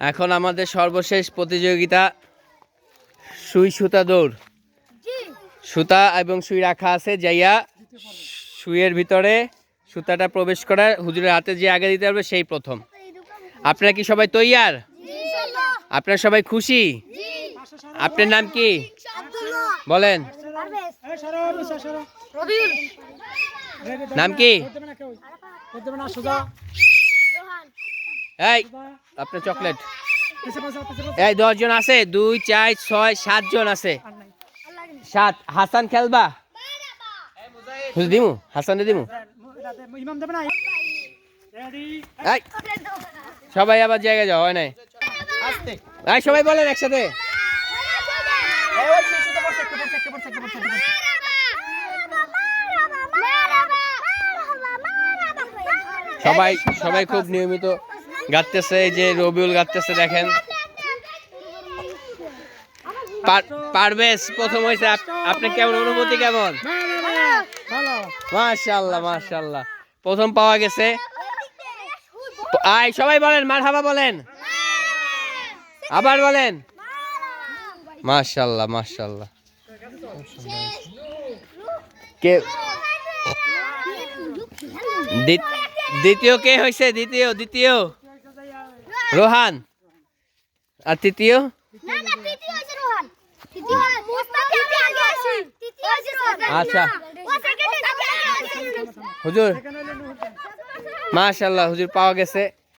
এখন আমাদের সর্বশেষ প্রতিযোগিতা সুই সুতা দৌড়। সুতা এবং সুই রাখা আছে যাইয়া সুইয়ের ভিতরে সুতাটা প্রবেশ করা হুজুরের হাতে যে আগে দিতে পারবে সেই প্রথম। আপনারা কি সবাই তৈয়ার? আপনারা সবাই খুশি? আপনার নাম কি? বলেন। নাম কি? এই আপনার চকলেট। এই দশজন আছে দুই চার ছয় সাত জন আছে সাত হাসান খেলবা? দিমু হাসানে দিমু। সবাই আবার জায়গায় যাও হয় নাই। এই সবাই বলেন একসাথে। সবাই সবাই খুব নিয়মিত গাইতেছে এই যে রবিউল গাইতেছে দেখেন। পার- পারভেজ প্রথম হয়েছে। আপ- আপনার কেমন? অনুভূতি কেমন? মাশাল্লাহ মাশাল্লাহ প্রথম পাওয়া গেছে। আয়, সবাই বলেন, মারহাবা বলেন। আবার বলেন। মাশাল্লাহ মাশাল্লাহ কে দ্বি- দ্বিতীয় কে হয়েছে? দ্বিতীয় দ্বিতীয়। রোহান। আর তৃতীয়? আচ্ছা। হুজুর। মাশাল্লাহ হুজুর পাওয়া গেছে।